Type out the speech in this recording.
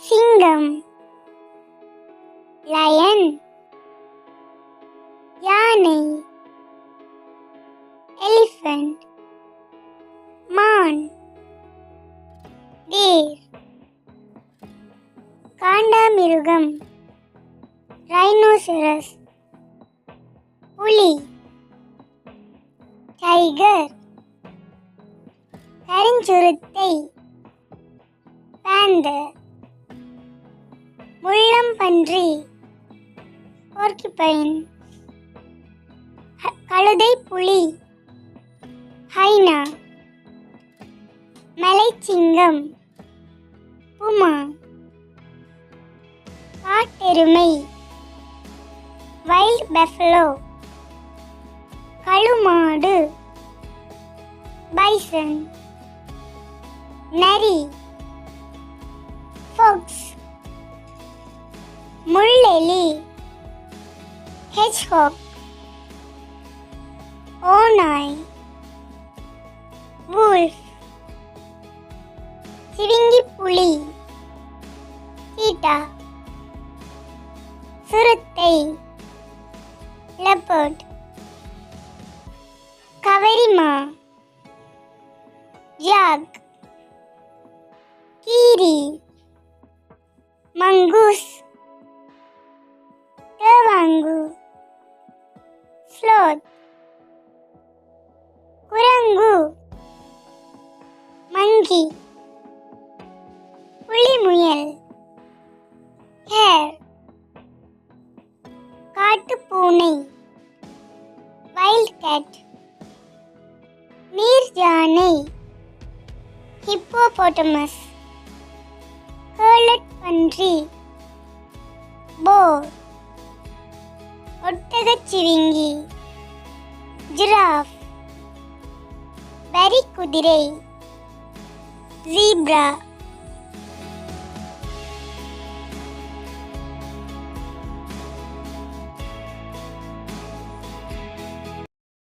சிங்கம் லயன் யானை எலிஃபண்ட் மான் தேர் காண்டாமிருகம் ரைனோசரஸ் புலி டைகர் கருஞ்சுருத்தை பேந்தர் முள்ளம்பன்றி போர்க்கிபைன் கழுதை புலி. ஹைனா. மலைச்சிங்கம். புமா. காட்டெருமை. Wild buffalo. கழுமாடு. பைசன். நரி. Fox. முள்ளெலி ஹெச்ஹாக் ஓநாய் வூல்ஃப் சிவிங்கி புலி சீட்டா சுருத்தை லெப்பர்ட் கவரிமா ஜாக் கீரி மங்கூஸ் ஸ்லோத் குரங்கு. மங்கி. புலிமுயல். ஹேர். காட்டுப்பூனை. வைல்ட் கேட் நீர் யானை ஹிப்போபோட்டமஸ். கேர்லட் பன்றி. போர். ஒட்டகச்சிவிங்கி. ஜிராஃப் வரி குதிரை ஜீப்ரா